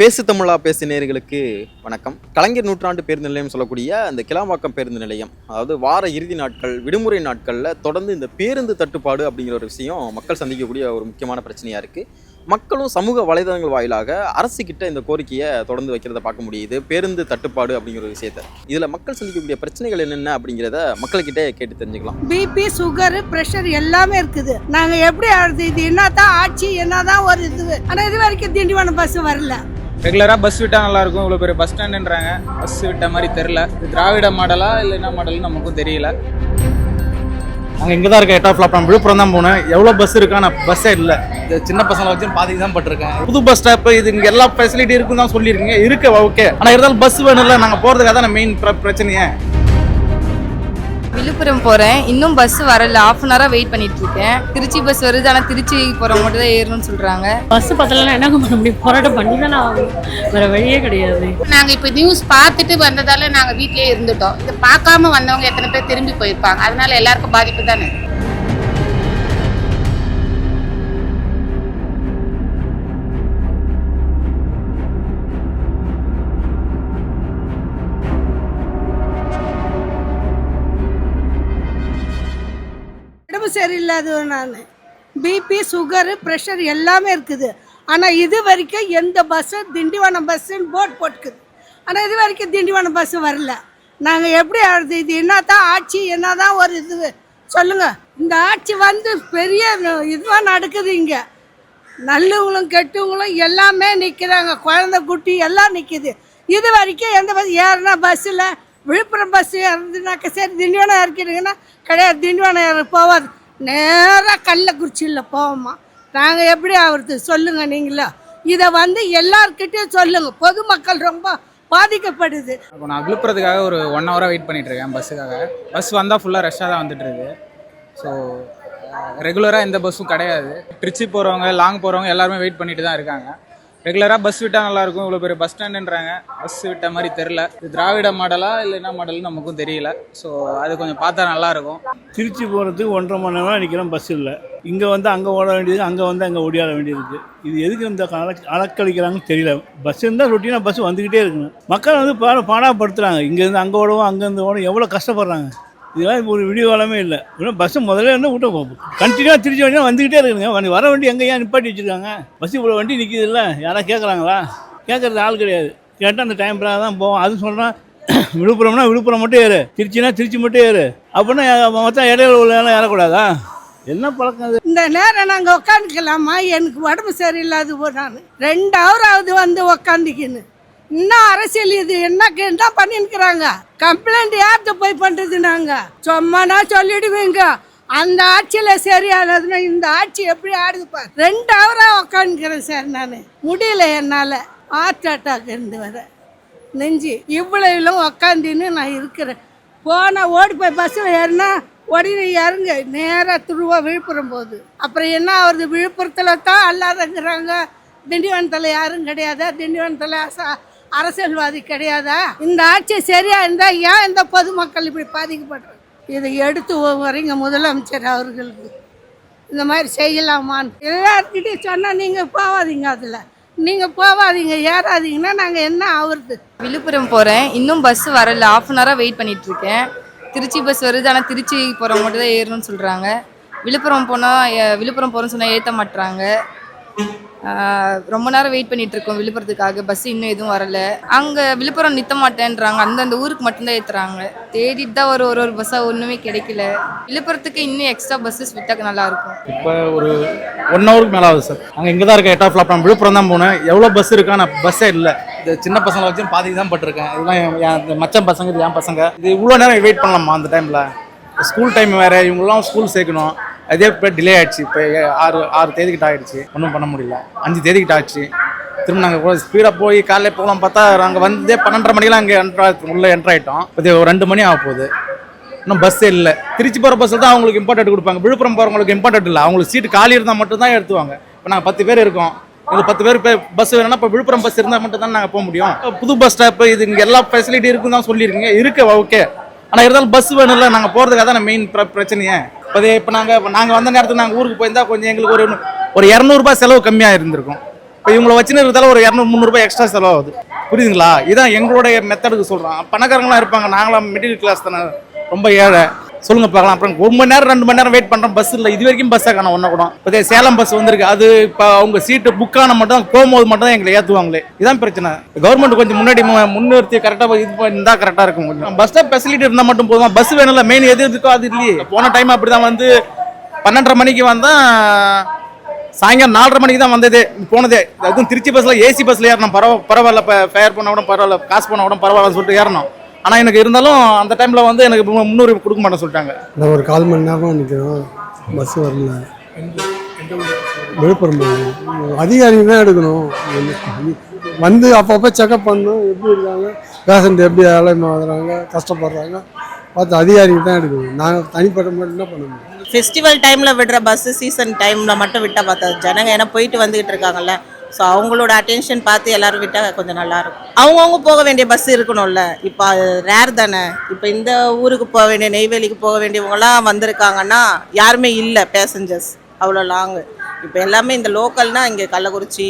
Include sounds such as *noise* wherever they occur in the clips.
பேசு தமிழா பேசு நேர்களுக்கு வணக்கம். கலைஞர் நூற்றாண்டு பேருந்து நிலையம் சொல்லக்கூடிய அந்த கிளாம்பாக்கம் பேருந்து நிலையம் அதாவது வார இறுதி நாட்கள் விடுமுறை நாட்களில் தொடர்ந்து இந்த பேருந்து தட்டுப்பாடு அப்படிங்கிற ஒரு விஷயம் மக்கள் சந்திக்கக்கூடிய ஒரு முக்கியமான பிரச்சனையாக இருக்குது மக்களும் சமூக வலைதளங்கள் வாயிலாக அரசுக்கிட்ட இந்த கோரிக்கையை தொடர்ந்து வைக்கிறத பார்க்க முடியுது. பேருந்து தட்டுப்பாடு அப்படிங்கிற ஒரு விஷயத்த. இதில் மக்கள் சந்திக்கக்கூடிய பிரச்சனைகள் என்னென்ன அப்படிங்கிறத மக்கள்கிட்ட கேட்டு தெரிஞ்சுக்கலாம். பிபி சுகர் ப்ரெஷர் எல்லாமே இருக்குது. நாங்கள் எப்படி ஆடுது இது என்னதான் ஆட்சி என்னதான் ஒரு இது. ஆனால் இது வரைக்கும் திண்டிவனம் பஸ் வரல. ரெகுலராக பஸ் விட்டால் நல்லா இருக்கும் இவ்வளோ பெரிய பஸ் ஸ்டாண்டுன்றாங்க பஸ் விட்ட மாதிரி தெரில இது திராவிட மாடலா இல்லை என்ன மாடல்னு நமக்கும் தெரியல. நாங்கள் இங்கே தான் இருக்கேன் எட்டாவது ஃப்ளாப் நான் விழுப்புரம் தான் போனேன். எவ்வளோ பஸ் இருக்கா? நான் பஸ்ஸே இல்லை. இந்த சின்ன பசங்களை வச்சு பாதிக்கு தான் பட்டிருக்கேன். புது பஸ் ஸ்டாப் இது இங்கே எல்லா ஃபெசிலிட்டி இருக்குன்னு தான் சொல்லியிருக்கீங்க. இருக்கு ஓகே ஆனால் இருந்தாலும் பஸ் வேணும்ல. நாங்கள் போகிறதுக்காக தான் மெயின் பிரச்சனையே. விழுப்புரம் போகிறேன் இன்னும் பஸ் வரல. ஆஃப் அன் ஹவராக வெயிட் பண்ணிட்டு இருக்கேன் திருச்சி பஸ் வருது. ஆனால் திருச்சி போகிறவங்க மட்டும் தான் ஏறணும்னு சொல்கிறாங்க பஸ் பத்தலன்னா என்ன பண்ண முடியும்? போராட்டம் பண்ணி தானே வேற வழியே கிடையாது. நாங்கள் இப்போ நியூஸ் பார்த்துட்டு வந்ததால நாங்கள் வீட்டிலேயே இருந்துட்டோம். இது பார்க்காம வந்தவங்க எத்தனை பேர் திரும்பி போயிருப்பாங்க. அதனால எல்லாருக்கும் பாதிப்பு தானே? சரியில்லாதவ நான். பிபி சுகரு ப்ரெஷர் எல்லாமே இருக்குது. ஆனால் இது வரைக்கும் எந்த பஸ்ஸு திண்டிவனம் பஸ்ஸுன்னு போட் போட்டுக்குது. ஆனால் இது வரைக்கும் திண்டிவனம் பஸ்ஸு வரல. நாங்கள் எப்படி ஆடுது? இது என்ன தான் ஆட்சி என்ன தான் ஒரு இது? சொல்லுங்கள் இந்த ஆட்சி வந்து பெரிய இதுவாக நடக்குது இங்கே. நல்லவங்களும் கெட்டவங்களும் எல்லாமே நிற்கிறாங்க குழந்தை குட்டி எல்லாம் நிற்கிது இது வரைக்கும் எந்த பஸ் ஏறுனா பஸ்ஸில் விழுப்புரம் பஸ் இறந்துனாக்க சரி திண்டிவனம் இறக்கிடுங்கன்னா கிடையாது. திண்டிவனம் போவாது. நேராக கள்ளக்குறிச்சியில் போவோமா நாங்கள் எப்படி அவருக்கு சொல்லுங்கள் நீங்களா? இதை வந்து எல்லார்கிட்டயும் சொல்லுங்கள் பொதுமக்கள் ரொம்ப பாதிக்கப்படுது. இப்போ நான் விழுப்புரத்துக்காக ஒரு ஒன் ஹவராக வெயிட் பண்ணிட்டு இருக்கேன் பஸ்ஸுக்காக. பஸ் வந்தால் ஃபுல்லாக ரஷ்ஷாக தான் வந்துட்டு இருக்கு ஸோ ரெகுலராக எந்த பஸ்ஸும் கிடையாது. திருச்சி போகிறவங்க லாங் போகிறவங்க எல்லாருமே வெயிட் பண்ணிட்டு தான் இருக்காங்க. ரெகுலராக பஸ் விட்டால் நல்லா இருக்கும் இவ்வளோ பெரிய பஸ் ஸ்டாண்டுன்றாங்க பஸ் விட்ட மாதிரி தெரில இது திராவிட மாடலா இல்லை என்ன மாடல்னு நமக்கும் தெரியல. ஸோ அது கொஞ்சம் பார்த்தா நல்லாயிருக்கும். திருச்சி போகிறதுக்கு ஒன்றரை மணி நேரம் நிற்கிறோம் பஸ் இல்லை. இங்கே வந்து அங்கே ஓட வேண்டியது அங்கே வந்து அங்கே ஓடியாட வேண்டியது. இது எதுக்கு இந்த அலக் தெரியல. பஸ் இருந்தால் ரொட்டீனாக பஸ் வந்துக்கிட்டே இருக்கணும். மக்கள் வந்து பாட பாடாப்படுத்துகிறாங்க இங்கேருந்து அங்கே ஓடவும் அங்கேருந்து ஓடவும் எவ்வளோ கஷ்டப்படுறாங்க. இதெல்லாம் ஒரு விடிய காலமே இல்லை. இன்னும் பஸ்ஸு முதல்ல இருந்து விட்டு போகும் கண்டினியூவாக திருச்சி வண்டியாக வந்துக்கிட்டே இருக்குங்க வண்டி வர வண்டி எங்கே ஏன் நிப்பாட்டி வச்சுருக்காங்க? பஸ் இவ்வளோ வண்டி நிற்கிது இல்லை யாராவது கேட்குறாங்களா கேட்குறது ஆள் கிடையாது. கேட்டால் அந்த டைம் தான் போவோம். அது சொல்கிறேன் *clears throat* விழுப்புரம்னா விழுப்புரம் மட்டும் ஏறு. திருச்சினா திருச்சி மட்டும் ஏறு. அப்படின்னா மொத்தம் இடையில உள்ள ஏறக்கூடாதா? என்ன பழக்கம் அது? இந்த நேரம் நாங்கள் உட்காந்துக்கலாமா எனக்கு உடம்பு சரியில்லாது போ ரெண்டு ஹவர் ஆகுது வந்து உக்காந்துக்கின்னு. இன்னும் அரசியல் இது? என்ன என்ன பண்ணிருக்கிறாங்க கம்ப்ளைண்ட் யார்கிட்ட போய் பண்ணுறது நாங்கள் சும்மானா சொல்லிடுவீங்க. அந்த ஆட்சியில் சரியானதுன்னா இந்த ஆட்சி எப்படி ஆடுது பாரு. ரெண்டு ஹவராக உக்காந்துக்கிறேன் சார் நான். முடியல என்னால். ஹார்ட் அட்டாக் இருந்து வர. நெஞ்சு இவ்வளவு உக்காந்துன்னு நான் இருக்கிறேன். போனால் ஓடி போய் பஸ்ஸில் ஏறினா உடனே இறங்க. நேராக துருவா விழுப்புரம் போகுது. அப்புறம் என்ன ஆகுது? விழுப்புரத்தில் தான் அல்லாதங்கிறாங்க. திண்டிவனத்தில் யாரும் கிடையாது? திண்டிவனத்தில் சா அரசியல்வாதி கிடையாதா? இந்த ஆட்சி சரியா இருந்தால் ஏன் இந்த பொதுமக்கள் இப்படி பாதிக்கப்படுறாங்க? இதை எடுத்து வரீங்க முதலமைச்சர் அவர்களுக்கு. இந்த மாதிரி செய்யலாமான்னு. எல்லாருக்கிட்டையும் சொன்னால் நீங்கள் போகாதீங்க அதில். நீங்கள் போகாதீங்க ஏறாதீங்கன்னா நாங்கள் என்ன ஆகுறது விழுப்புரம் போகிறேன் இன்னும் பஸ் வரல. ஆஃப் அன் ஹவராக வெயிட் பண்ணிட்டு இருக்கேன் திருச்சி பஸ் வருது. ஆனால் திருச்சி போகிறவங்க மட்டும் தான் ஏறணும்னு சொல்கிறாங்க விழுப்புரம் போனால் விழுப்புரம் போகிறேன்னு சொன்னால் ஏற்ற மாட்டுறாங்க ரொம்ப நேரம் வெயிட் பண்ணிட்டு இருக்கோம் விழுப்புரத்துக்காக. பஸ் இன்னும் எதுவும் வரல. அங்கே விழுப்புரம் நிற்க மாட்டேன்றாங்க. அந்தந்த ஊருக்கு மட்டும்தான் ஏற்றுறாங்க தேடிட்டு தான் ஒரு ஒரு ஒரு பஸ்ஸாக ஒன்றுமே கிடைக்கல. விழுப்புரத்துக்கு இன்னும் எக்ஸ்ட்ரா பஸ்ஸஸ் விட்டாக்க நல்லா இருக்கும். இப்போ ஒரு ஒன் ஹவருக்கு மேலே ஆகுது சார். அங்கே இங்கே தான் இருக்க எட்டாவது ஃப்ளாப் விழுப்புரம் தான் போனேன். எவ்வளோ பஸ் இருக்கா? நான் பஸ்ஸே இல்லை. இந்த சின்ன பசங்களை வச்சு பாதிக்கு தான் பட்டிருக்கேன். இதெல்லாம் என் மச்சன் பசங்க இது என் பசங்க. இது இவ்வளோ நேரம் வெயிட் பண்ணலாமா அந்த டைமில் ஸ்கூல் டைம் வேறு. இவங்கெல்லாம் ஸ்கூல் சேர்க்கணும். அதே இப்போ டிலே ஆயிடுச்சு. இப்போ ஆறு ஆறு தேதிக்கிட்ட ஆயிடுச்சு. ஒன்றும் பண்ண முடியல. அஞ்சு தேதிக்கிட்ட ஆச்சு. திரும்ப நாங்கள் ஸ்பீடாக போய் காலையில் போகலாம் பார்த்தா நாங்கள் வந்தே பன்னெண்டரை மணிக்கெலாம் அங்கே என்ட்ரா உள்ளே என்ட்ரு ஆகிட்டோம் இப்போ ஒரு ரெண்டு மணி ஆக போகுது. இன்னும் பஸ்ஸே இல்லை. திருச்சி போகிற பஸ்ஸில் தான் அவங்களுக்கு இம்பார்ட்டன்ட் கொடுப்பாங்க. விழுப்புரம் போகிறவங்களுக்கு இம்பார்ட்டன்ட் இல்லை. அவங்களுக்கு சீட்டு காலி இருந்தால் மட்டும்தான் எடுத்துவாங்க இப்போ நாங்கள் பத்து பேர் இருக்கோம். இந்த பத்து பேர் இப்போ பஸ் வேணும்னா இப்போ விழுப்புரம் பஸ் இருந்தால் மட்டும் தான் நாங்கள் போக முடியும். புது பஸ் ஸ்டாப் இது இங்கே எல்லா ஃபெசிலிட்டி இருக்குன்னு தான் சொல்லியிருக்கீங்க. இருக்கு ஓகே ஆனால் இருந்தாலும் பஸ் வேணும்ல நாங்கள் போகிறதுக்காக தான் மெயின் பிரச்சனையே. இப்போ இப்போ நாங்கள் நாங்கள் வந்த நேரத்துக்கு நாங்கள் ஊருக்கு போயிருந்தா கொஞ்சம் எங்களுக்கு ஒரு ஒரு இரநூறுபா செலவு கம்மியாக இருந்திருக்கும். இப்போ இவங்களை வச்சுன்னு இருக்கிறதால ஒரு இரநூறு முந்நூறுபா எக்ஸ்ட்ரா செலவாகுது புரியுதுங்களா? இதான் எங்களுடைய மெத்தடுக்கு சொல்கிறோம் பணக்காரங்களாம் இருப்பாங்க. நாங்களாம் மிடில் கிளாஸ் தானே. ரொம்ப ஏழை. சொல்லுங்க பார்க்கலாம். அப்புறம் ஒரு மணி நேரம் ரெண்டு மணி நேரம் வெயிட் பண்ணுறோம் பஸ் இல்லை இது வரைக்கும் பஸ்ஸாக காணும் ஒன்றை கூட. இப்போ சேலம் பஸ் வந்திருக்கு. அது இப்போ அவங்க சீட்டு புக் ஆன மட்டும் போகும்போது மட்டும் தான் எங்களை ஏற்றுவாங்களே இதான் பிரச்சனை. கவர்மெண்ட் கொஞ்சம் முன்னாடி முன்னிறுத்தி கரெக்டாக இது இருந்தால் கரெக்டாக இருக்கும் கொஞ்சம். பஸ் ஸ்டாப் ஃபெசிலிட்டி இருந்தால் மட்டும் போதும். பஸ் வேணும்ல மெயின் எது இருக்கோ அது இல்லையே. போன டைம் அப்படி தான் வந்து பன்னெண்டரை மணிக்கு வந்தால் சாயங்காலம் நாலரை மணிக்கு தான் வந்தது போனதே. அதுவும் திருச்சி பஸ்ஸில் ஏசி பஸ்ஸில் ஏறணும். பரவ பரவாயில்ல இப்போ ஃபேர் பண்ண கூட பரவாயில்ல காசு பண்ண கூட பரவாயில்லன்னு சொல்லிட்டு ஏறணும். ஆனால் எனக்கு இருந்தாலும் அந்த டைமில் வந்து எனக்கு மு- முன்னுரிமை கொடுக்க மாட்டேன்னு சொல்லிட்டாங்க. நான் ஒரு கால் மணி நேரம் நிற்கிறோம் பஸ் வரல. விழுப்புரம். அதிகாரிங்க தான் எடுக்கணும். வந்து அப்பப்போ செக்அப் பண்ணணும். எப்படி இருக்காங்க? பேஷண்ட் எப்படி அலைமா வர்றாங்க கஷ்டப்படுறாங்க. பார்த்து அதிகாரிங்க தான் எடுக்கணும். நாங்கள் தனிப்பட்ட மட்டும் என்ன பண்ண முடியும்? ஃபெஸ்டிவல் டைமில் விடுற பஸ்ஸு சீசன் டைமில் மட்டும் விட்டால் பார்த்தா ஜனங்க. ஏன்னா போயிட்டு வந்துகிட்டு இருக்காங்கல்ல. ஸோ அவங்களோட அட்டென்ஷன் பார்த்து எல்லோரும் விட்டால் கொஞ்சம் நல்லாயிருக்கும். அவங்கவுங்க போக வேண்டிய பஸ் இருக்கணும்ல. இப்போ ரேர் தானே. இப்போ இந்த ஊருக்கு போக வேண்டிய நெய்வேலிக்கு போக வேண்டியவங்களாம் வந்திருக்காங்கன்னா யாருமே இல்லை பேசஞ்சர்ஸ் அவ்வளோ லாங்கு இப்போ எல்லாமே இந்த லோக்கல்னால் இங்கே கள்ளக்குறிச்சி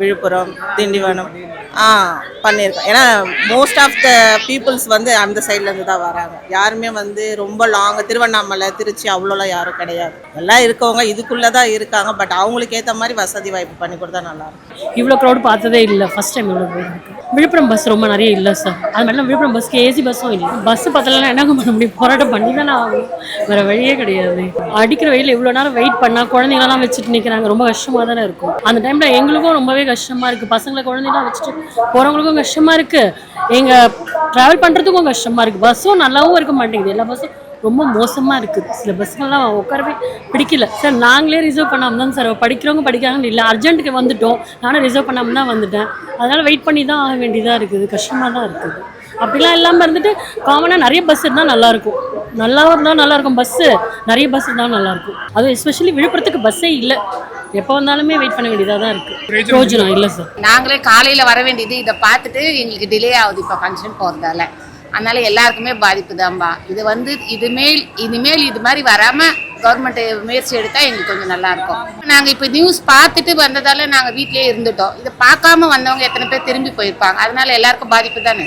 விழுப்புரம் திண்டிவனம். ஆ பண்ணியிருக்கோம். ஏன்னா மோஸ்ட் ஆஃப் த பீப்புள்ஸ் வந்து அந்த சைட்லேருந்து தான் வராங்க. யாருமே வந்து ரொம்ப லாங் திருவண்ணாமலை திருச்சி அவ்வளோலாம் யாரும் கிடையாது. எல்லாம் இருக்கவங்க இதுக்குள்ளே தான் இருக்காங்க. பட் அவங்களுக்கு ஏற்ற மாதிரி வசதி வாய்ப்பு பண்ணி கொடுத்தா நல்லாயிருக்கும் இவ்வளோ க்ரௌட் பார்த்ததே இல்லை. ஃபஸ்ட் டைம் இவ்வளோ க்ரௌட் இருக்கு. விழுப்புரம் பஸ் ரொம்ப நிறைய இல்லை சார் அது மாதிரிலாம் விழுப்புரம் பஸ்க்கு ஏசி பஸ்ஸும் இல்லை. பஸ் பத்தலைன்னா என்ன பண்ண முடியும்? போராட்டம் பண்ணி தானே ஆகும் வேறு வழியே கிடையாது. அடிக்கிற வெயில் இவ்வளோ நேரம் வெயிட் பண்ணால் குழந்தைங்களெல்லாம் வச்சுட்டு நிற்கிறாங்க ரொம்ப கஷ்டமாக தானே இருக்கும். அந்த டைமில் எங்களுக்கும் ரொம்பவே கஷ்டமாக இருக்குது பசங்களை குழந்தைங்களாம் வச்சுட்டு போகிறவங்களுக்கும் கஷ்டமாக இருக்குது எங்கள் ட்ராவல் பண்ணுறதுக்கும் கஷ்டமாக இருக்குது பஸ்ஸும் நல்லாவும் இருக்க மாட்டேங்குது. எல்லா பஸ்ஸும் ரொம்ப மோசமாக இருக்குது. சில பஸ்ஸுங்கள்லாம் உட்காரவே பிடிக்கல. சார் நாங்களே ரிசர்வ் பண்ணாமல் தான் சார். படிக்கிறவங்க படிக்கிறாங்கன்னு இல்லை. அர்ஜென்ட்டுக்கு வந்துட்டோம். நானும் ரிசர்வ் பண்ணாமல் தான் வந்துட்டேன். அதனால் வெயிட் பண்ணி தான் ஆக வேண்டியதாக இருக்குது. கஷ்டமாக தான் இருக்குது. அப்படிலாம் இல்லாமல் இருந்துட்டு காமனாக நிறைய பஸ் இருந்தால் நல்லாயிருக்கும் நல்லா இருந்தால் நல்லாயிருக்கும் பஸ்ஸு நிறைய பஸ் இருந்தால் நல்லாயிருக்கும் அதுவும் எஸ்பெஷலி விழுப்புரத்துக்கு பஸ்ஸே இல்லை. எப்போ வந்தாலுமே வெயிட் பண்ண வேண்டியதாக தான் இருக்குது பிரோஜனம் இல்லை. சார். நாங்களே காலையில் வர வேண்டியது இதை பார்த்துட்டு எங்களுக்கு டிலே ஆகுது. இப்போ ஃபங்க்ஷன் போகிறதால அதனால எல்லாருக்குமே பாதிப்பு தான்பா. இது வந்து இதுமேல் இனிமேல் இது மாதிரி வராமல் கவர்மெண்ட் முயற்சி எடுத்தால் எங்களுக்கு கொஞ்சம் நல்லா இருக்கும். நாங்கள் இப்போ நியூஸ் பார்த்துட்டு வந்ததால நாங்கள் வீட்டிலேயே இருந்துட்டோம். இதை பார்க்காம வந்தவங்க எத்தனை பேர் திரும்பி போயிருப்பாங்க. அதனால எல்லாருக்கும் பாதிப்பு தானே?